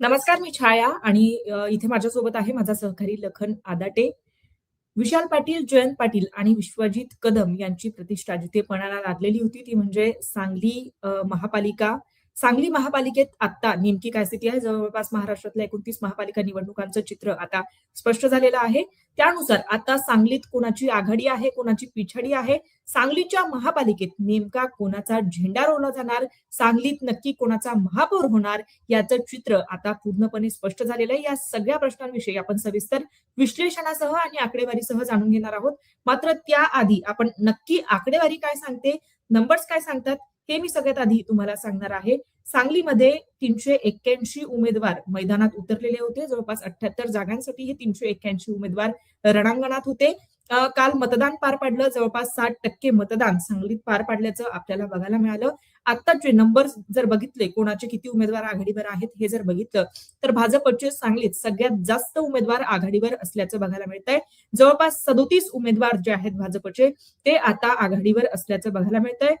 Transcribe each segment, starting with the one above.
नमस्कार मी छाया आणि इथे माझ्यासोबत आहे माझा सहकारी लखन आदाटे. विशाल पाटील जयंत पाटील आणि विश्वजित कदम यांची प्रतिष्ठा जिथे पणाला लागलेली होती ती म्हणजे सांगली महापालिका सांगली महापालिकेत आता नेमकी काय स्थिती आहे? जवळपास महाराष्ट्रातल्या एकोणतीस महापालिका निवडणुकांचं चित्र आता स्पष्ट झालेलं आहे. त्यानुसार आता सांगलीत कोणाची आघाडी आहे कोणाची पिछाडी आहे? सांगलीच्या महापालिकेत नेमका कोणाचा झेंडा रोवला जाणार? सांगलीत नक्की कोणाचा महापौर होणार? याचं चित्र आता पूर्णपणे स्पष्ट झालेलं आहे. या सगळ्या प्रश्नांविषयी आपण सविस्तर विश्लेषणासह आणि आकडेवारीसह जाणून घेणार आहोत. मात्र त्याआधी आपण नक्की आकडेवारी काय सांगते? नंबर्स काय सांगतात? हे मी सगळ्यात आधी तुम्हाला सांगणार आहे. सांगलीमध्ये तीनशे एक्क्याऐंशी उमेदवार मैदानात उतरलेले होते. जवळपास अठ्याहत्तर जागांसाठी हे तीनशे एक्क्याऐंशी उमेदवार रणांगणात होते. काल मतदान पार पाडलं. जवळपास साठ टक्के मतदान सांगलीत पार पाडल्याचं आपल्याला बघायला मिळालं. आत्ताचे नंबर जर बघितले कोणाचे किती उमेदवार आघाडीवर आहेत हे जर बघितलं तर भाजपचे सांगलीत सगळ्यात जास्त उमेदवार आघाडीवर असल्याचं बघायला मिळत आहे जवळपास सदोतीस उमेदवार जे आहेत भाजपचे ते आता आघाडीवर असल्याचं बघायला मिळत आहे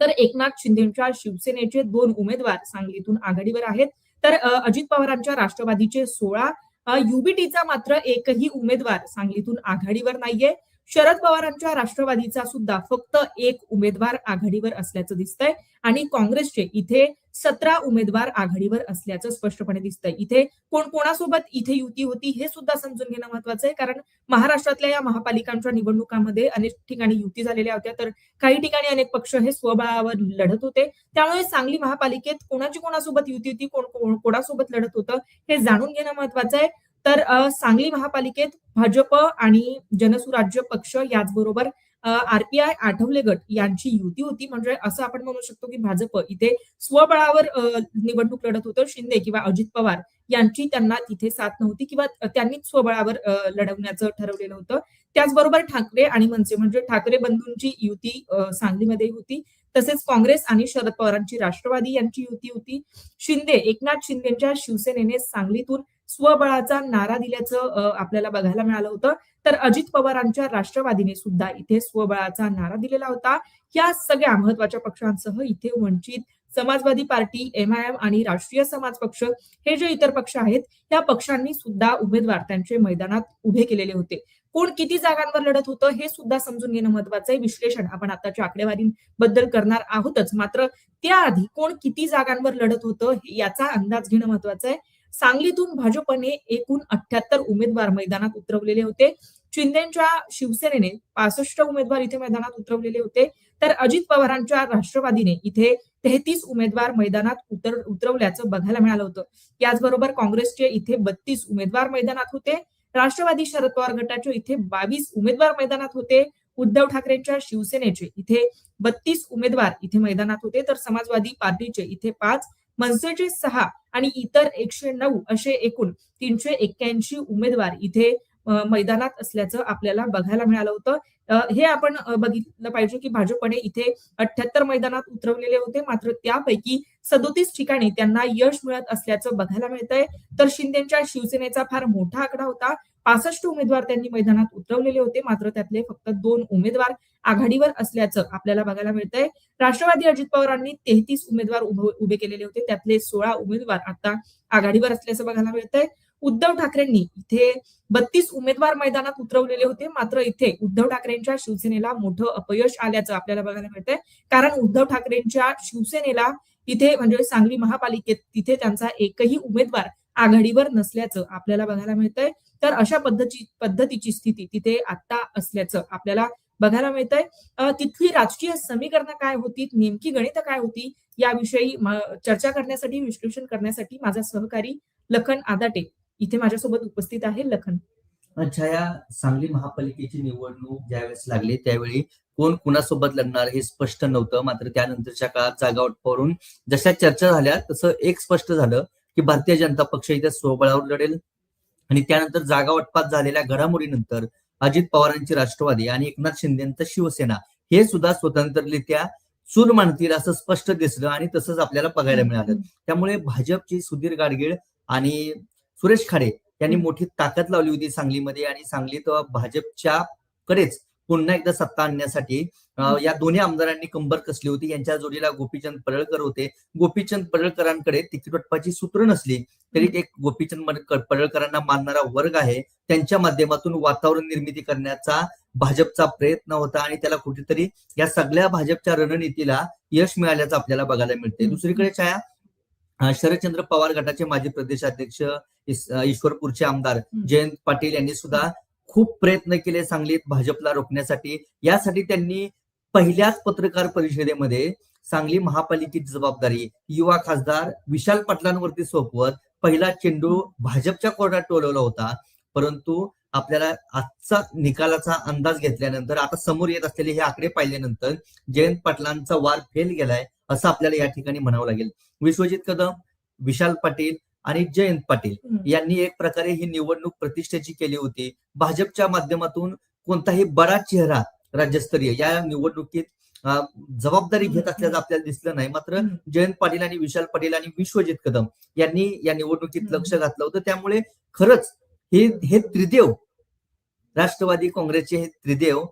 तर एकनाथ शिंदेच्या शिवसेनेचे दोन उमेदवार सांगलीतून आघाडीवर आहेत. तर अजित पवारांच्या राष्ट्रवादीचे सोळा युबीटीचा मात्र एकही उमेदवार सांगलीतून आघाडीवर नाहीये. शरद पवारांच्या राष्ट्रवादीचा सुद्धा फक्त एक उमेदवार आघाडीवर असल्याचं दिसतंय आणि काँग्रेसचे इथे सतरा उमेदवार आघाडीवर असल्याचं स्पष्टपणे दिसतंय. इथे कोण कोणासोबत इथे युती होती हे सुद्धा समजून घेणं महत्वाचं आहे कारण महाराष्ट्रातल्या या महापालिकांच्या निवडणुकांमध्ये अनेक ठिकाणी युती झालेल्या होत्या तर काही ठिकाणी अनेक पक्ष हे स्वबळावर लढत होते. त्यामुळे सांगली महापालिकेत कोणाची कोणासोबत युती होती कोण कोण- कोणासोबत लढत होतं हे जाणून घेणं महत्वाचं आहे. तर सांगली महापालिकेत भाजप आणि जनसुराज्य पक्ष याचबरोबर आरपीआय आठवले गट यांची युती होती. म्हणजे असं आपण म्हणू शकतो की भाजप इथे स्वबळावर निवडणूक लढत होतं. शिंदे किंवा अजित पवार यांची त्यांना तिथे साथ नव्हती किंवा त्यांनीच स्वबळावर लढवण्याचं ठरवलेलं होतं. त्याचबरोबर ठाकरे आणि मनसे म्हणजे ठाकरे बंधूंची युती सांगलीमध्ये होती. तसेच काँग्रेस आणि शरद पवारांची राष्ट्रवादी यांची युती होती. शिंदे एकनाथ शिंदेच्या शिवसेनेने सांगलीतून स्वबळाचा नारा दिल्याचं आपल्याला बघायला मिळालं होतं. तर अजित पवारांच्या राष्ट्रवादीने सुद्धा इथे स्वबळाचा नारा दिलेला होता. या सगळ्या महत्त्वाच्या पक्षांसह इथे वंचित समाजवादी पार्टी एमआयएम आणि राष्ट्रीय समाज पक्ष हे जे इतर पक्ष आहेत या पक्षांनी सुद्धा उमेदवार त्यांचे मैदानात उभे केलेले होते. कोण किती जागांवर लढत होतं हे सुद्धा समजून घेणं महत्वाचं आहे. विश्लेषण आपण आताच्या आकडेवारीबद्दल करणार आहोतच. मात्र त्याआधी कोण किती जागांवर लढत होतं याचा अंदाज घेणं महत्वाचं आहे. सांगलीतून भाजपने एकूण अठ्याहत्तर उमेदवार मैदानात उतरवलेले होते. शिंदेच्या शिवसेनेने पासष्ट उमेदवार इथे मैदानात उतरवलेले होते. तर अजित पवारांच्या राष्ट्रवादीने इथे तेहतीस उमेदवार मैदानात उतर उतरवल्याचं बघायला मिळालं होतं. याचबरोबर काँग्रेसचे इथे बत्तीस उमेदवार मैदानात होते. राष्ट्रवादी शरद पवार गटाचे इथे बावीस उमेदवार मैदानात होते. उद्धव ठाकरेंच्या शिवसेनेचे इथे बत्तीस उमेदवार इथे मैदानात होते. तर समाजवादी पार्टीचे इथे पाच मनसेचे सहा आणि इतर एकशे नऊ असे एकूण तीनशे एक्क्याऐंशी उमेदवार इथे मैदानात असल्याचं आपल्याला बघायला मिळालं होतं. हे आपण बघितलं पाहिजे की भाजपने इथे अठ्याहत्तर मैदानात उतरवलेले होते. मात्र त्यापैकी सदोतीस ठिकाणी त्यांना यश मिळत असल्याचं बघायला मिळतंय. तर शिंदेच्या शिवसेनेचा फार मोठा आकडा होता. पासष्ट उमेदवार त्यांनी मैदानात उतरवलेले होते. मात्र त्यातले फक्त दोन उमेदवार आघाडीवर असल्याचं आपल्याला बघायला मिळतंय. राष्ट्रवादी अजित पवारांनी तेहतीस उमेदवार उभे उभे केलेले होते. त्यातले सोळा उमेदवार आता आघाडीवर असल्याचं बघायला मिळतंय. उद्धव ठाकरेंनी इथे बत्तीस उमेदवार मैदानात उतरवलेले होते. मात्र इथे उद्धव ठाकरेंच्या शिवसेनेला मोठं अपयश आल्याचं आपल्याला बघायला मिळतंय. कारण उद्धव ठाकरेंच्या शिवसेनेला इथे म्हणजे सांगली महापालिकेत तिथे त्यांचा एकही उमेदवार आघाडीवर नसल्याचं आपल्याला बघायला मिळतंय. तर अशा पद्धती पद्धतीची स्थिती तिथे आता असल्याचं आपल्याला बघायला मिळतंय. तिथली राजकीय समीकरणं काय होती? नेमकी गणित काय होती? याविषयी चर्चा करण्यासाठी विश्लेषण करण्यासाठी माझा सहकारी लखन आदाटे इथे माझ्यासोबत उपस्थित आहे लखन. अच्छा या सांगली महापालिकेची निवडणूक ज्यावेळेस लागली त्यावेळी कोण कुणासोबत लढणार हे स्पष्ट नव्हतं. मात्र त्यानंतरच्या काळात जागा वाटपावरून जशा चर्चा झाल्या तसं एक स्पष्ट झालं की भारतीय जनता पक्ष इथे स्वबळावर लढेल. आणि त्यानंतर जागा वाटपात झालेल्या घडामोडीनंतर अजित पवारांची राष्ट्रवादी आणि एकनाथ शिंदेंचा शिवसेना हे सुद्धा स्वतंत्ररित्या चूर मानतील असं स्पष्ट दिसलं आणि तसंच आपल्याला बघायला मिळालं. त्यामुळे भाजपची सुधीर गाडगीळ आणि सुरेश खाडे यांनी. मोठी ताकद लावली होती सांगलीमध्ये आणि सांगलीत भाजपच्या कडेच पुन्हा एकदा सत्ता आणण्यासाठी. या दोन्ही आमदारांनी कंबर कसली होती यांच्या जोडीला गोपीचंद पडळकर होते. गोपीचंद पडळकरांकडे तिकीट वाटपाची सूत्र नसली तरी एक गोपीचंद पडळकरांना मानणारा वर्ग आहे. त्यांच्या माध्यमातून वातावरण निर्मिती करण्याचा भाजपचा प्रयत्न होता आणि त्याला कुठेतरी या सगळ्या भाजपच्या रणनीतीला यश मिळाल्याचं आपल्याला बघायला मिळते. दुसरीकडे छाया शरदचंद्र पवार गटाचे माजी प्रदेशाध्यक्ष ईश्वरपूरचे आमदार. जयंत पाटील यांनी सुद्धा खूप प्रयत्न केले सांगलीत भाजपला रोखण्यासाठी यासाठी त्यांनी पहिल्याच पत्रकार परिषदेमध्ये सांगली महापालिकेची जबाबदारी युवा खासदार विशाल पाटलांवरती सोपवत पहिला चेंडू भाजपच्या कोर्टात टोलवला होता परंतु आपल्याला आजचा निकालाचा अंदाज घेतल्यानंतर आता समोर येत असलेले हे आकडे पाहिल्यानंतर जयंत पाटलांचा वार फेल गेलाय असं आपल्याला या ठिकाणी म्हणावं लागेल विश्वजित कदम विशाल पाटील आणि जयंत पाटील. यांनी एक प्रकारे ही निवडणूक प्रतिष्ठेची केली होती भाजपच्या माध्यमातून कोणताही बडा चेहरा राज्यस्तरीय या निवडणुकीत जबाबदारी घेत असल्याचं आपल्याला दिसलं नाही मात्र. जयंत पाटील आणि विशाल पाटील आणि विश्वजित कदम यांनी या निवडणुकीत. लक्ष घातलं होतं त्यामुळे खरंच हे हे त्रिदेव राष्ट्रवादी काँग्रेसचे हे त्रिदेव.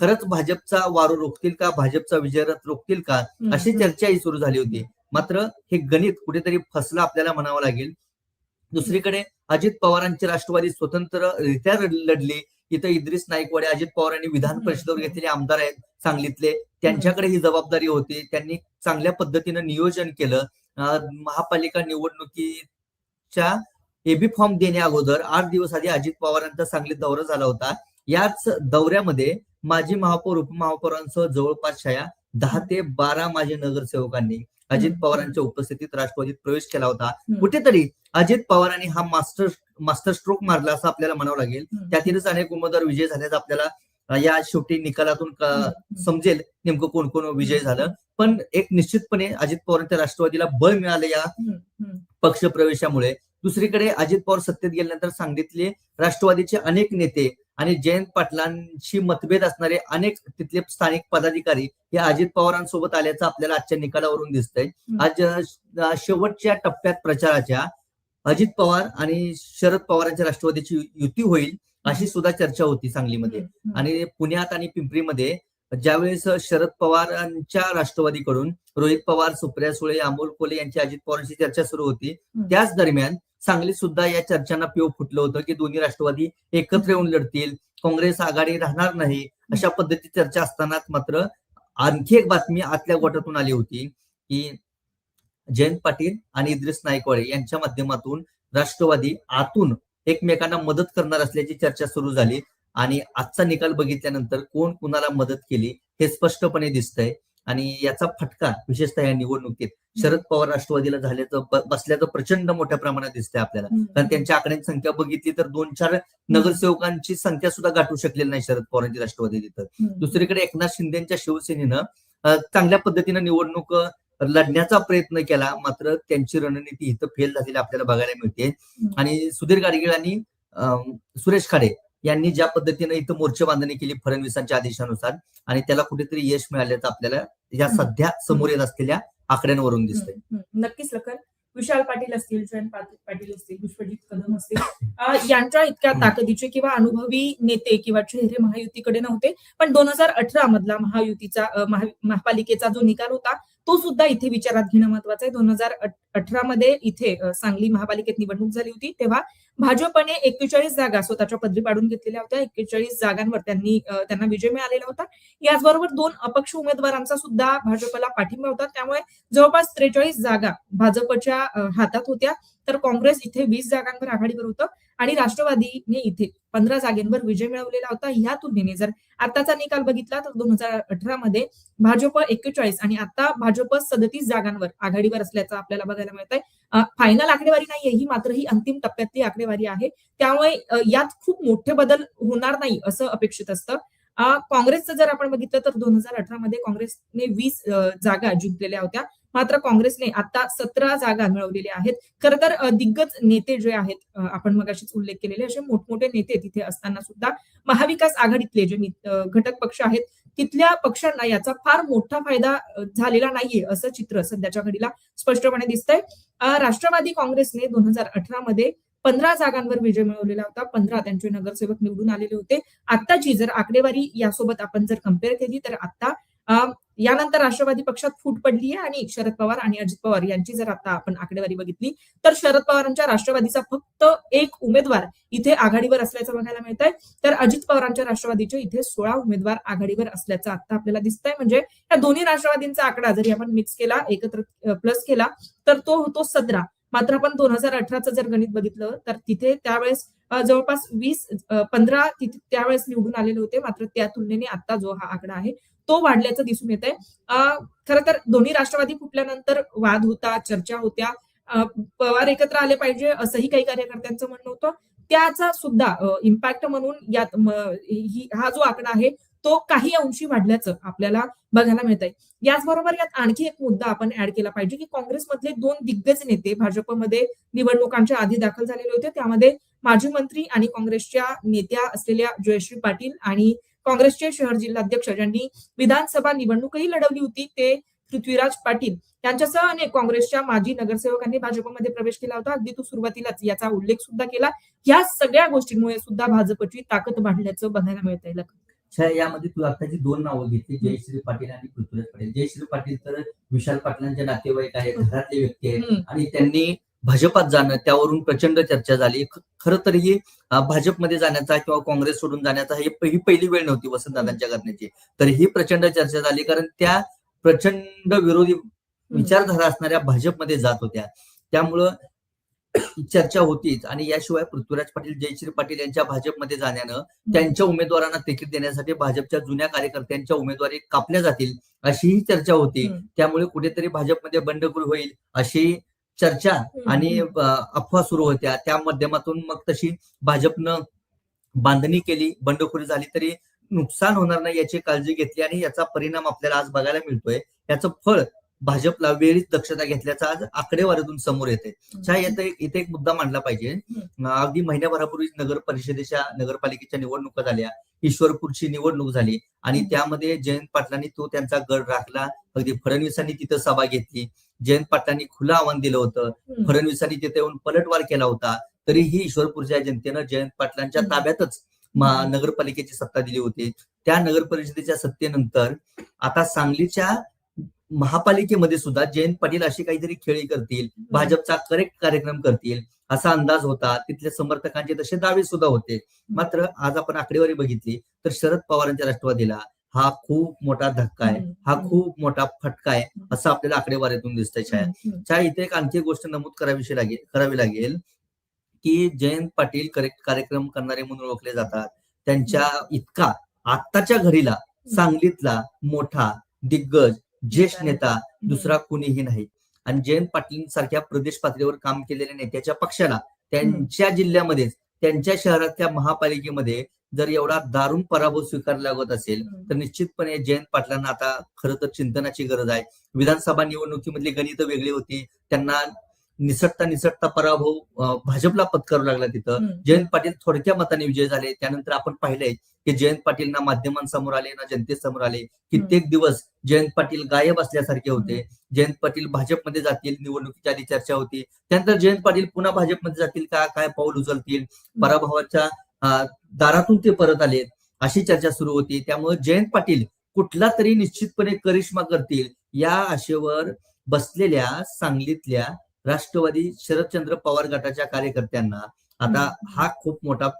खरंच भाजपचा वारू रोखतील का भाजपचा विजयरथ रोखतील का. अशी चर्चाही सुरू झाली होती. मात्र हे गणित कुठेतरी फसलं आपल्याला म्हणावं लागेल. दुसरीकडे अजित पवारांची राष्ट्रवादी स्वतंत्ररित्या रड- लढली. इथं इद्रिस नाईकवाडे अजित पवार यांनी विधान परिषदेवर घेतलेले आमदार आहेत सांगलीतले त्यांच्याकडे ही जबाबदारी होती. त्यांनी चांगल्या पद्धतीनं नियोजन केलं. महापालिका निवडणुकीच्या एबी फॉर्म देण्या अगोदर आठ दिवस आधी अजित पवारांचा सांगलीत दौरा झाला होता याच दौऱ्यामध्ये माजी महापौर उपमहापौरांसह जवळपास छाया दहा ते बारा माजी नगरसेवकांनी अजित. पवारांच्या उपस्थितीत राष्ट्रवादीत प्रवेश केला होता. कुठेतरी अजित पवारांनी हा मास्टर मास्टर स्ट्रोक मारला असं आपल्याला म्हणावं लागेल. त्यातीलच अनेक उमेदवार विजय झाल्याचं आपल्याला या शेवटी निकालातून. समजेल नेमकं कोण कोण विजय झालं पण एक निश्चितपणे अजित पवारांच्या राष्ट्रवादीला बळ मिळालं या हम्म. दुसरीकडे अजित पवार सत्तेत गेल्यानंतर सांगितले राष्ट्रवादीचे अनेक नेते आणि जयंत पाटलांशी मतभेद असणारे अनेक तिथले स्थानिक पदाधिकारी हे अजित पवारांसोबत आल्याचं आपल्याला आजच्या निकालावरून दिसतंय. आज शेवटच्या टप्प्यात प्रचाराच्या अजित पवार आणि शरद पवारांच्या राष्ट्रवादीची युती होईल अशी सुद्धा चर्चा होती सांगलीमध्ये. आणि पुण्यात आणि पिंपरीमध्ये ज्यावेळेस शरद पवारांच्या राष्ट्रवादीकडून रोहित पवार सुप्रिया सुळे अमोल कोले यांची अजित पवारांची चर्चा सुरू होती. त्याच दरम्यान सांगलीत सुद्धा या चर्चांना पिओ फुटलं होतं की दोन्ही राष्ट्रवादी एकत्र येऊन लढतील काँग्रेस आघाडी राहणार नाही अशा पद्धतीची चर्चा असतानाच मात्र आणखी एक बातमी आतल्या गोटातून आली होती की जयंत पाटील आणि इद्रिस नायकवाडे यांच्या माध्यमातून राष्ट्रवादी आतून एकमेकांना मदत करणार असल्याची चर्चा सुरू झाली आणि आजचा निकाल बघितल्यानंतर कोण कुणाला मदत केली हे स्पष्टपणे दिसतंय. आणि याचा फटका विशेषतः या निवडणुकीत शरद पवार राष्ट्रवादीला झाल्याचं बसल्याचं प्रचंड मोठ्या प्रमाणात दिसतंय आपल्याला. कारण त्यांच्या आकड्यांची संख्या बघितली तर दोन चार नगरसेवकांची संख्या सुद्धा गाठू शकलेली नाही शरद पवारांची राष्ट्रवादी तिथं. दुसरीकडे एकनाथ शिंदेच्या शिवसेनेनं चांगल्या पद्धतीनं निवडणूक लढण्याचा प्रयत्न केला. मात्र त्यांची रणनीती इथं फेल झालेली आपल्याला बघायला मिळते. आणि सुधीर गाडगीळ आणि सुरेश खाडे यांनी ज्या पद्धतीनं इथं मोर्चे बांधणी केली फडणवीसांच्या आदेशानुसार आणि त्याला कुठेतरी यश मिळाल्याचं आपल्याला या. सध्या समोर येत असलेल्या आकड्यांवरून दिसतंय. नक्कीच लखन विशाल पाटील असतील जयंत पाटील असतील विश्वजित कदम असतील यांच्या इतक्या ताकदीचे किंवा अनुभवी नेते किंवा चेहरे महायुतीकडे नव्हते पण दोन हजार अठरा मधला महायुतीचा महापालिकेचा जो निकाल होता तो सुद्धा इथे विचारात घेणं महत्वाचं आहे दोन हजार अठरा मध्ये इथे सांगली महापालिकेत निवडणूक झाली होती तेव्हा भाजपने एक्केचाळीस जागा स्वतःच्या पदरी पाडून घेतलेल्या होत्या. एक्केचाळीस जागांवर त्यांनी त्यांना विजय मिळालेला होता. याचबरोबर दोन अपक्ष उमेदवारांचा सुद्धा भाजपला पाठिंबा होता. त्यामुळे जवळपास त्रेचाळीस जागा भाजपच्या हातात होत्या. तर काँग्रेस इथे वीस जागांवर आघाडीवर होतं आणि राष्ट्रवादीने इथे पंधरा जागेंवर विजय मिळवलेला होता. ह्या तुलनेने जर आताचा निकाल बघितला तर दोन हजार अठरा मध्ये भाजप एक्केचाळीस आणि आता भाजप सदतीस जागांवर आघाडीवर असल्याचं आपल्याला बघायला मिळत आहे फायनल आकडेवारी नाहीये. ही मात्र ही अंतिम टप्प्यातली आकडेवारी आहे. त्यामुळे यात खूप मोठे बदल होणार नाही असं अपेक्षित असतं. काँग्रेसचं जर आपण बघितलं तर दोन हजार अठरा मध्ये काँग्रेसने वीस जागा जिंकलेल्या होत्या. मात्र काँग्रेसने आता सतरा जागा मिळवलेल्या आहेत. खरं तर दिग्गज नेते जे आहेत आपण मगाशीच उल्लेख केलेले असे मोठमोठे नेते तिथे असताना सुद्धा महाविकास आघाडीतले जे घटक पक्ष आहेत तिथल्या पक्षांना याचा फार मोठा फायदा झालेला नाहीये असं चित्र सध्याच्या घडीला स्पष्टपणे दिसतंय. राष्ट्रवादी काँग्रेसने दोन हजार अठरा मध्ये पंधरा जागांवर विजय मिळवलेला होता. पंधरा त्यांचे नगरसेवक निवडून आलेले होते. आत्ताची जर आकडेवारी यासोबत आपण जर कंपेअर केली तर आता यानंतर राष्ट्रवादी पक्षात फूट पडली आहे आणि शरद पवार आणि अजित पवार यांची जर आता आपण आकडेवारी बघितली तर शरद पवारांच्या राष्ट्रवादीचा फक्त एक उमेदवार इथे आघाडीवर असल्याचं बघायला मिळत आहे तर अजित पवारांच्या राष्ट्रवादीचे इथे सोळा उमेदवार आघाडीवर असल्याचं आता आपल्याला दिसतंय. म्हणजे या दोन्ही राष्ट्रवादींचा आकडा जरी आपण मिक्स केला एकत्र प्लस केला तर तो होतो सतरा. मात्र आपण दोन हजार अठराचं जर गणित बघितलं तर तिथे त्यावेळेस जवळपास वीस पंधरा तिथे त्यावेळेस निवडून आलेले होते. मात्र त्या तुलनेने आता जो हा आकडा आहे तो वाढल्याचं दिसून येत आहे खरं तर दोन्ही राष्ट्रवादी फुटल्यानंतर वाद होता चर्चा होत्या. पवार एकत्र आले पाहिजे असंही काही कार्यकर्त्यांचं म्हणणं होतं. त्याचा सुद्धा इम्पॅक्ट म्हणून यात हा जो आकडा आहे तो काही अंशी वाढल्याचं आपल्याला बघायला मिळत आहे याचबरोबर यात आणखी एक मुद्दा आपण ऍड केला पाहिजे की काँग्रेसमधले दोन दिग्गज नेते भाजपमध्ये निवडणुकांच्या आधी दाखल झालेले होते. त्यामध्ये माजी मंत्री आणि काँग्रेसच्या नेत्या असलेल्या जयश्री पाटील आणि काँग्रेसचे शहर जिल्हाध्यक्ष ज्यांनी विधानसभा निवडणूकही लढवली होती ते पृथ्वीराज पाटील. यांच्यासह अनेक काँग्रेसच्या माजी नगरसेवकांनी भाजपमध्ये प्रवेश केला होता. अगदी तो सुरुवातीलाच याचा उल्लेख सुद्धा केला. या सगळ्या गोष्टींमुळे सुद्धा भाजपची ताकद वाढल्याचं बघायला मिळत आहे यामध्ये तू आताची दोन नावं घेतली. जयश्री पाटील आणि पृथ्वीराज पाटील. जयश्री पाटील तर विशाल पाटलांचे नातेवाईक आहेत घरातले व्यक्ती आहेत आणि त्यांनी भाजपात जाणं त्यावरून प्रचंड चर्चा झाली. खरं तर ही भाजपमध्ये जाण्याचा किंवा काँग्रेस सोडून जाण्याचा ही पहिली वेळ नव्हती वसंतदादांच्या करण्याची तर ही प्रचंड चर्चा झाली कारण त्या प्रचंड विरोधी विचारधारा असणाऱ्या भाजपमध्ये जात होत्या. त्यामुळं चर्चा होतीच आणि याशिवाय पृथ्वीराज पाटील जयश्री पाटील यांच्या भाजपमध्ये जाण्यानं त्यांच्या उमेदवारांना तिकीट देण्यासाठी भाजपच्या जुन्या कार्यकर्त्यांच्या उमेदवारी कापल्या जातील अशीही चर्चा होती. त्यामुळे कुठेतरी भाजपमध्ये बंडखोर होईल अशी चर्चा आणि अफवा सुरू होत्या. त्या माध्यमातून मग तशी भाजपनं बांधणी केली बंडखोरी झाली तरी नुकसान होणार नाही याची काळजी घेतली आणि याचा परिणाम आपल्याला आज बघायला मिळतोय. याचं फळ भाजपला वेळीच दक्षता घेतल्याचा आज आकडेवारीतून समोर येते इथे इथे एक मुद्दा मांडला पाहिजे. अगदी महिन्याभरापूर्वी नगर परिषदेच्या नगरपालिकेच्या निवडणुका झाल्या. ईश्वरपूरची निवडणूक झाली. आणि. त्यामध्ये जयंत पाटलांनी तो त्यांचा गड राखला. अगदी फडणवीसांनी तिथं सभा घेतली. जयंत पाटलांनी खुलं आव्हान दिलं होतं. फडणवीसांनी तिथे येऊन पलटवार केला होता. तरीही ईश्वरपूरच्या जनतेनं जयंत पाटलांच्या. ताब्यातच. नगरपालिकेची सत्ता दिली होती. त्या नगर परिषदेच्या सत्तेनंतर आता सांगलीच्या महापालिकेमध्ये सुद्धा जयंत पाटील अशी काहीतरी खेळी करतील भाजपचा करेक्ट कार्यक्रम करतील असा अंदाज होता. तिथल्या समर्थकांचे तसे दावे सुद्धा होते. मात्र आज आपण आकडेवारी बघितली तर शरद पवारांच्या राष्ट्रवादीला हा खूप मोठा धक्का आहे. हा. खूप मोठा फटका आहे असं आपल्याला आकडेवारीतून दिसतंय छाया. छाया इथे एक आणखी गोष्ट नमूद करावीशी लागेल करावी लागेल की जयंत पाटील करेक्ट कार्यक्रम करणारे म्हणून ओळखले जातात. त्यांच्या इतका आत्ताच्या घडीला सांगलीतला मोठा दिग्गज ज्येष्ठ नेता दुसरा कुणीही नाही. आणि जयंत पाटील सारख्या प्रदेश पातळीवर काम केलेल्या नेत्याच्या पक्षाला त्यांच्या जिल्ह्यामध्येच त्यांच्या शहरातल्या महापालिकेमध्ये जर एवढा दारुण पराभव स्वीकारला लागत असेल. तर निश्चितपणे जयंत पाटलांना आता खरं तर चिंतनाची गरज आहे. विधानसभा निवडणुकीमधली गणित वेगळी होती. त्यांना निसटता निसटता पराभव भाजपला पत्करावा लागला तिथं. जयंत पाटील थोडक्या मताने विजय झाले. त्यानंतर आपण पाहिलंय की जयंत पाटील ना माध्यमांसमोर आले ना जनतेसमोर आले. कित्येक दिवस जयंत पाटील गायब असल्यासारखे होते. जयंत पाटील भाजपमध्ये जातील निवडणुकीच्या आधी चर्चा होती. त्यानंतर जयंत पाटील पुन्हा भाजपमध्ये जातील का? काय पाऊल उचलतील? पराभवाच्या दारातून ते परत आले. अशी चर्चा सुरू होती. त्यामुळे जयंत पाटील कुठला तरी निश्चितपणे करिश्मा करतील या आशेवर बसलेल्या सांगलीतल्या राष्ट्रवादी शरदचंद्र पवार गटाच्या कार्यकर्त्यांना आता. हा खूप मोठा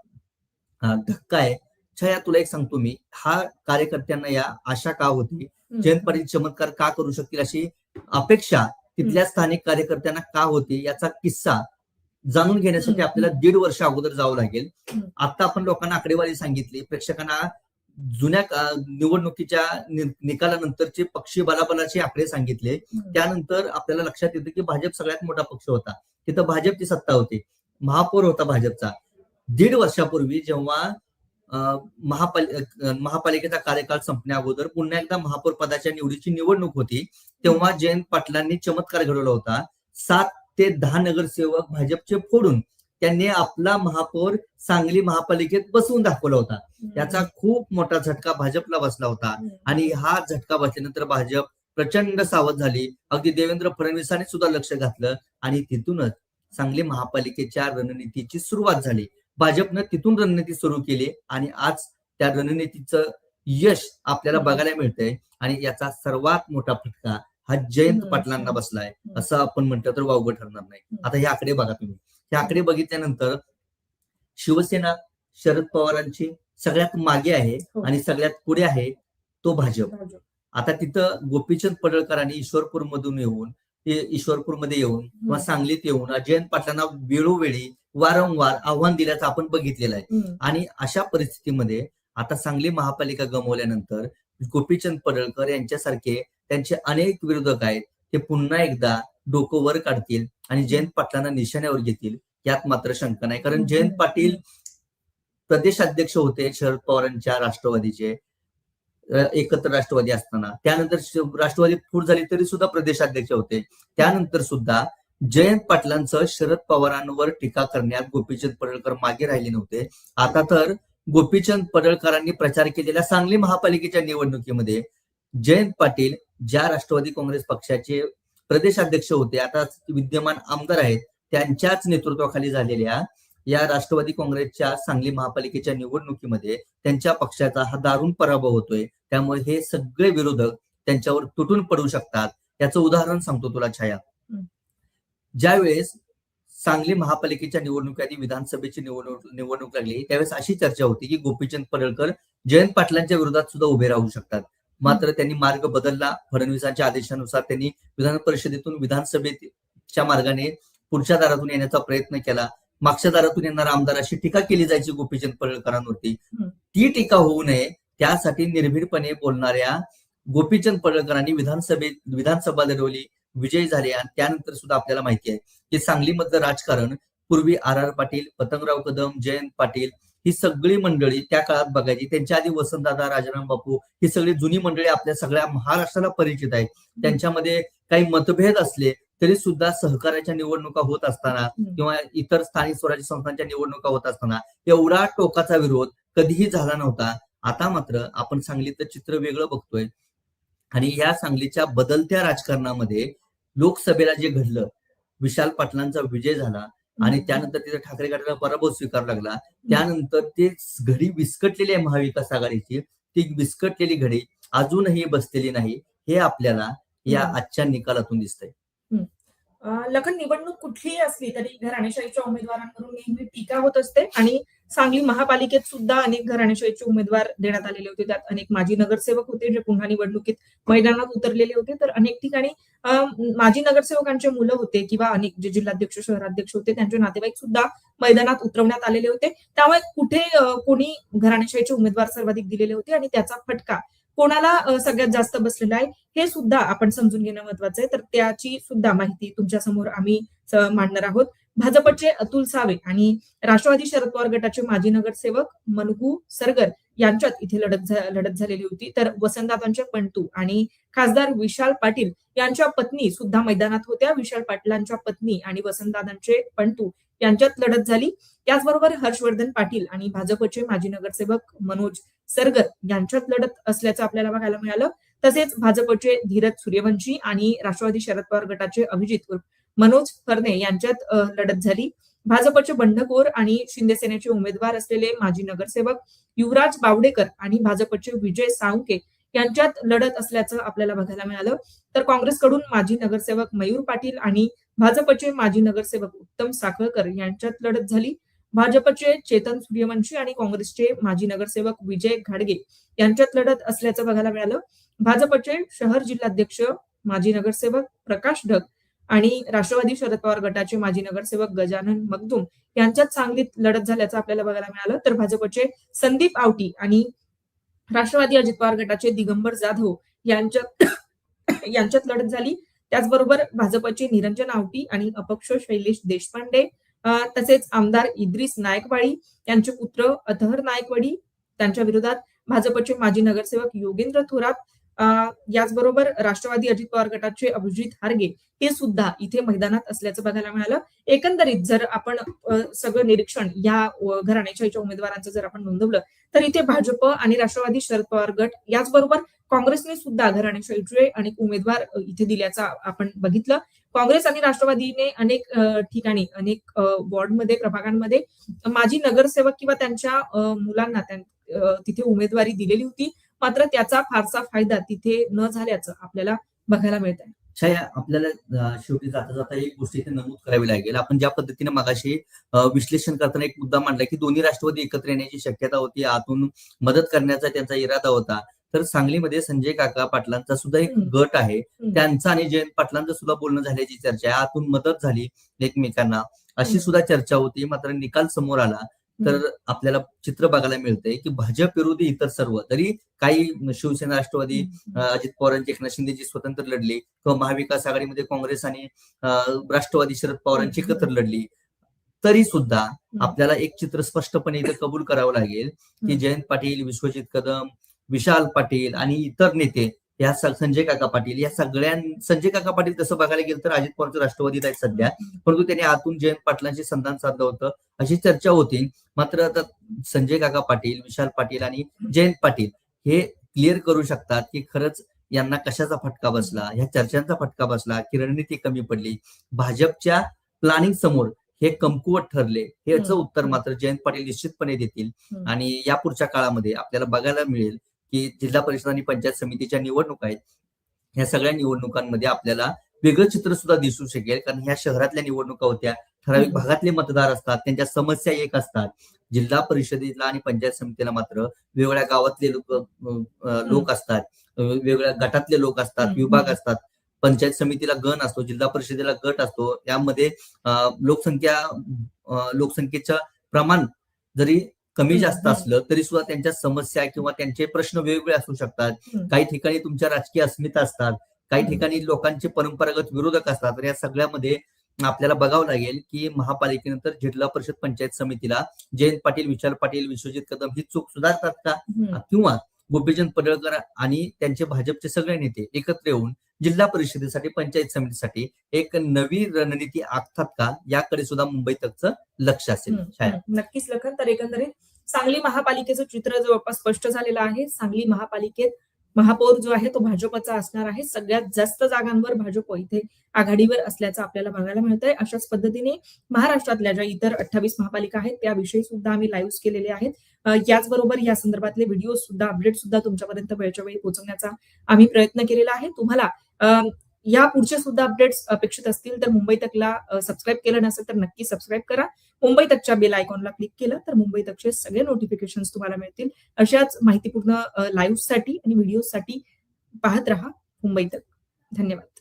धक्का आहे छया तुला एक सांगतो मी हा कार्यकर्त्यांना या आशा का होती. जयंत पाटील चमत्कार का करू शकतील अशी अपेक्षा तिथल्या स्थानिक कार्यकर्त्यांना का होती याचा किस्सा जाणून घेण्यासाठी. आपल्याला दीड वर्ष अगोदर जावं लागेल. आता आपण लोकांना आकडेवारी सांगितली प्रेक्षकांना जुन्या निवडणुकीच्या निकालानंतरचे पक्षी बलाबलाचे आकडे सांगितले. त्यानंतर आपल्याला लक्षात येतं की भाजप सगळ्यात मोठा पक्ष होता. तिथं भाजपची सत्ता होती. महापौर होता भाजपचा. दीड वर्षापूर्वी जेव्हा अं, महापाल अं, महापालिकेचा कार्यकाळ संपण्या अगोदर पुन्हा एकदा महापौर पदाच्या निवडीची निवडणूक होती तेव्हा जयंत पाटलांनी चमत्कार घडवला होता. सात ते दहा नगरसेवक भाजपचे फोडून त्यांनी आपला महापौर सांगली महापालिकेत बसवून दाखवला होता. त्याचा खूप मोठा झटका भाजपला बसला होता. आणि हा झटका बसल्यानंतर भाजप प्रचंड सावध झाली. अगदी देवेंद्र फडणवीसांनी सुद्धा लक्ष घातलं आणि तिथूनच सांगली महापालिकेच्या रणनीतीची सुरुवात झाली. भाजपनं तिथून रणनीती सुरू केली आणि आज त्या रणनीतीचं यश आपल्याला बघायला मिळतंय. आणि याचा सर्वात मोठा फटका हा जयंत. पाटलांना बसलाय. असं आपण म्हटलं तर वावगं ठरणार नाही. आता हे आकडे बघा तुम्ही. हे आकडे बघितल्यानंतर शिवसेना शरद पवारांची सगळ्यात मागे आहे हो. आणि सगळ्यात पुढे आहे तो भाजप. आता तिथं गोपीचंद पडळकरांनी ईश्वरपूर मधून येऊन ईश्वरपूरमध्ये येऊन किंवा सांगलीत येऊन जयंत पाटलांना वेळोवेळी वारंवार आव्हान दिल्याचं आपण बघितलेलं आहे. आणि अशा परिस्थितीमध्ये आता सांगली महापालिका गमावल्यानंतर गोपीचंद पडळकर यांच्यासारखे त्यांचे अनेक विरोधक आहेत ते पुन्हा एकदा डोकं वर काढतील आणि जयंत पाटलांना निशाण्यावर घेतील यात मात्र शंका नाही. कारण जयंत पाटील प्रदेशाध्यक्ष होते शरद पवारांच्या राष्ट्रवादीचे एकत्र राष्ट्रवादी असताना. त्यानंतर राष्ट्रवादी फूट झाली तरी सुद्धा प्रदेशाध्यक्ष होते. त्यानंतर सुद्धा जयंत पाटलांचं शरद पवारांवर टीका करण्यात गोपीचंद पडळकर मागे राहिले नव्हते. आता तर गोपीचंद पडळकरांनी प्रचार केलेल्या सांगली महापालिकेच्या निवडणुकीमध्ये जयंत पाटील ज्या राष्ट्रवादी काँग्रेस पक्षाचे प्रदेशाध्यक्ष होते. आता विद्यमान आमदार आहेत त्यांच्याच नेतृत्वाखाली झालेल्या या राष्ट्रवादी काँग्रेसच्या सांगली महापालिकेच्या निवडणुकीमध्ये त्यांच्या पक्षाचा हा दारुण पराभव होतोय. त्यामुळे हे सगळे विरोधक त्यांच्यावर तुटून पडू शकतात. याचं उदाहरण सांगतो तुला छाया. ज्यावेळेस सांगली महापालिकेच्या निवडणुकीआधी विधानसभेची निवडणूक निवडणूक लागली त्यावेळेस अशी चर्चा होती की गोपीचंद पडळकर जयंत पाटलांच्या विरोधात सुद्धा उभे राहू शकतात. मात्र त्यांनी मार्ग बदलला. फडणवीसांच्या आदेशानुसार त्यांनी विधान परिषदेतून विधानसभेच्या मार्गाने पुढच्या दारातून येण्याचा प्रयत्न केला. मागच्या दारातून येणाऱ्या आमदाराशी टीका केली जायची गोपीचंद पडळकरांवरती. ती टीका होऊ नये त्यासाठी निर्भीडपणे बोलणाऱ्या गोपीचंद पडळकरांनी विधानसभेत विधानसभा लढवली विजय झाले आणि त्यानंतर सुद्धा आपल्याला माहिती आहे की सांगलीमधलं राजकारण पूर्वी आर आर पाटील पतंगराव कदम जयंत पाटील ही सगळी मंडळी त्या काळात बघायची. त्यांच्या आधी वसंतदादा राजाराम बापू ही सगळी जुनी मंडळी आपल्या सगळ्या महाराष्ट्राला परिचित आहेत. त्यांच्यामध्ये काही मतभेद असले तरी सुद्धा सहकार्याच्या निवडणुका होत असताना. किंवा इतर स्थानिक स्वराज्य संस्थांच्या निवडणुका होत असताना एवढा टोकाचा विरोध कधीही झाला नव्हता. आता मात्र आपण सांगलीचं चित्र वेगळं बघतोय. आणि या सांगलीच्या बदलत्या राजकारणामध्ये लोकसभेला जे घडलं विशाल पाटलांचा विजय झाला. आणि त्यानंतर तिथे ठाकरे गटाला पराभव स्वीकारावा लागला. त्यानंतर ते घडी विस्कटलेली आहे महाविकास आघाडीची. ती विस्कटलेली घडी अजूनही बसलेली नाही. हे आपल्याला या. आजच्या निकालातून दिसतंय. लखन निवडणूक कुठलीही असली तरी घराणेशाहीच्या उमेदवारांवरून नेहमी टीका होत असते. आणि सांगली महापालिकेत सुद्धा अनेक घराणेशाहीचे उमेदवार देण्यात आलेले होते. त्यात अनेक माजी नगरसेवक होते जे पुन्हा निवडणुकीत मैदानात उतरलेले होते. तर अनेक ठिकाणी माजी नगरसेवकांचे मुलं होते किंवा अनेक जे जिल्हाध्यक्ष शहराध्यक्ष होते त्यांचे नातेवाईक सुद्धा मैदानात उतरवण्यात आलेले होते. त्यामुळे कुठे कोणी घराणेशाहीचे उमेदवार सर्वाधिक दिलेले होते आणि त्याचा फटका कोणाला सगळ्यात जास्त बसलेला आहे हे सुद्धा आपण समजून घेणं महत्वाचं आहे. तर त्याची सुद्धा माहिती तुमच्यासमोर आम्ही मांडणार आहोत. भाजपचे अतुल सावे आणि राष्ट्रवादी शरद पवार गटाचे माजी नगरसेवक मनगू सरगर यांच्यात इथे लढत लढत झालेली होती. तर वसंतदादांचे पंटू आणि खासदार विशाल पाटील यांच्या पत्नी सुद्धा मैदानात होत्या. विशाल पाटलांच्या पत्नी आणि वसंतदादांचे पंटू यांच्यात लढत झाली. त्याचबरोबर हर्षवर्धन पाटील आणि भाजपचे माजी नगरसेवक मनोज सरगर यांच्यात लढत असल्याचं आपल्याला बघायला मिळालं. तसेच भाजपचे धीरज सूर्यवंशी आणि राष्ट्रवादी शरद पवार गटाचे अभिजित मनोज फरणे यांच्यात लढत झाली. भाजपचे बंडखोर आणि शिंदे सेनेचे उमेदवार असलेले माजी नगरसेवक युवराज बावडेकर आणि भाजपचे विजय साळुंके यांच्यात लढत असल्याचं आपल्याला बघायला मिळालं. तर काँग्रेसकडून माजी नगरसेवक मयूर पाटील आणि भाजपचे माजी नगरसेवक उत्तम साखळकर यांच्यात लढत झाली. भाजपचे चेतन सूर्यवंशी आणि काँग्रेसचे माजी नगरसेवक विजय घाडगे यांच्यात लढत असल्याचं बघायला मिळालं. भाजपचे शहर जिल्हाध्यक्ष माजी नगरसेवक प्रकाश ढग आणि राष्ट्रवादी शरद पवार गटाचे माजी नगरसेवक गजानन मगदुम यांच्यात सांगलीत लढत झाल्याचं आपल्याला बघायला मिळालं. तर भाजपचे संदीप आवटी आणि राष्ट्रवादी अजित पवार गटाचे दिगंबर जाधव यांच्यात यांच्यात लढत झाली. त्याचबरोबर भाजपचे निरंजन आवटी आणि अपक्ष शैलेश देशपांडे तसेच आमदार इद्रिस नायकवाडी यांचे पुत्र अथहर नायकवाडी त्यांच्या विरोधात भाजपचे माजी नगरसेवक योगेंद्र थोरात याचबरोबर राष्ट्रवादी अजित पवार गटाचे अभिजित हारगे हे सुद्धा इथे मैदानात असल्याचं बघायला मिळालं. एकंदरीत जर आपण सगळं निरीक्षण या घराण्याच्या याच्या उमेदवारांचं जर आपण नोंदवलं तर इथे भाजप आणि राष्ट्रवादी शरद पवार गट याचबरोबर काँग्रेसने सुद्धा घराण्याशाहीचे अनेक उमेदवार इथे दिल्याचं आपण बघितलं. काँग्रेस आणि राष्ट्रवादीने अनेक ठिकाणी अनेक वॉर्डमध्ये प्रभागांमध्ये माजी नगरसेवक किंवा त्यांच्या मुलांना तिथे उमेदवारी दिलेली होती. मात्र त्याचा फारसा फायदा तिथे न झाल्याचं आपल्याला बघायला मिळत आहे छाया आपल्याला शेवटी जाता जाता एक गोष्ट इथे नमूद करावी लागेल. आपण ज्या पद्धतीने मगाशी विश्लेषण करताना एक मुद्दा मांडला की दोन्ही राष्ट्रवादी एकत्र येण्याची शक्यता होती आतून मदत करण्याचा त्यांचा इरादा होता. तर सांगलीमध्ये संजय काका पाटलांचा सुद्धा एक. गट आहे. त्यांचा आणि जयंत पाटलांचं सुद्धा बोलणं झाल्याची चर्चा आहे. आतून मदत झाली एकमेकांना. अशी. सुद्धा चर्चा होती. मात्र निकाल समोर आला. तर आपल्याला चित्र बघायला मिळतंय की भाजप विरोधी इतर सर्व तरी काही शिवसेना राष्ट्रवादी अजित पवारांची एकनाथ शिंदेची स्वतंत्र लढली किंवा महाविकास आघाडीमध्ये काँग्रेस आणि राष्ट्रवादी शरद पवारांची. एकत्र लढली तरी सुद्धा. आपल्याला एक चित्र स्पष्टपणे इथं कबूल करावं लागेल की. जयंत पाटील विश्वजित कदम विशाल पाटील आणि इतर नेते या संजय काका पाटील या सगळ्यां संजय काका पाटील तसं बघायला गेलं तर अजित पवारचं राष्ट्रवादीत आहेत सध्या. परंतु त्यांनी आतून जयंत पाटलांशी संधान साधलं होतं अशी चर्चा होती. मात्र आता संजय काका पाटील विशाल पाटील आणि जयंत पाटील हे क्लिअर करू शकतात की खरंच यांना कशाचा फटका बसला ह्या चर्चांचा फटका बसला की रणनीती कमी पडली. भाजपच्या प्लॅनिंग समोर हे कमकुवत ठरले. हे याचं. उत्तर मात्र जयंत पाटील निश्चितपणे देतील. आणि या पुढच्या काळामध्ये आपल्याला बघायला मिळेल की जिल्हा परिषद आणि पंचायत समितीच्या निवडणुका आहेत ह्या सगळ्या निवडणुकांमध्ये आपल्याला वेगळं चित्र सुद्धा दिसू शकेल. कारण ह्या शहरातल्या निवडणुका होत्या ठराविक. भागातले मतदार असतात त्यांच्या समस्या एक असतात. जिल्हा परिषदेला आणि पंचायत समितीला मात्र वेगवेगळ्या गावातले लोक लोक असतात. वेगवेगळ्या गटातले लोक असतात. विभाग असतात. पंचायत समितीला गण असतो जिल्हा परिषदेला गट असतो. त्यामध्ये अ, लोकसंख्या लोकसंख्येचं प्रमाण जरी कमी जास्त. असलं तरी सुद्धा त्यांच्या समस्या किंवा त्यांचे प्रश्न वेगवेगळे असू शकतात. काही ठिकाणी तुमच्या राजकीय अस्मिता असतात काही. ठिकाणी लोकांचे परंपरागत विरोधक असतात तर या सगळ्यामध्ये आपल्याला बघावं लागेल की महापालिकेनंतर जिल्हा परिषद पंचायत समितीला जयंत पाटील विशाल पाटील विश्वजित कदम ही चूक सुधारतात का. किंवा गोपीचंद पडळकर आणि त्यांचे भाजपचे सगळे नेते एकत्र येऊन जिल्हा परिषदेसाठी पंचायत समितीसाठी एक नवी रणनीती आखतात का? याकडे सुद्धा मुंबई तकचं लक्ष असेल. नक्कीच लखन तर एकंदरीत सांगली महापालिकेचं चित्र जवळपास स्पष्ट झालेलं आहे. सांगली महापालिकेत महापौर जो आहे तो भाजपचा असणार आहे. सगळ्यात जास्त जागांवर भाजप इथे आघाडीवर असल्याचं आपल्याला बघायला मिळतंय. अशाच पद्धतीने महाराष्ट्रातल्या ज्या इतर अठ्ठावीस महापालिका आहेत त्याविषयी सुद्धा आम्ही लाईव्ह केलेले आहेत. याचबरोबर या संदर्भातले व्हिडिओ सुद्धा अपडेट सुद्धा तुमच्यापर्यंत वेळच्या वेळी पोहोचवण्याचा आम्ही प्रयत्न केलेला आहे. तुम्हाला अ, या पुढचे सुद्धा अपडेट्स अपेक्षित असतील तर मुंबई तकला सबस्क्राईब केलं नसेल तर नक्की सबस्क्राईब करा. मुंबई तकच्या बेल आयकॉनला क्लिक केलं तर मुंबई तकचे सगळे नोटिफिकेशन तुम्हाला मिळतील. अशाच माहितीपूर्ण लाईव्हसाठी आणि व्हिडिओसाठी पाहत राहा मुंबई तक. धन्यवाद.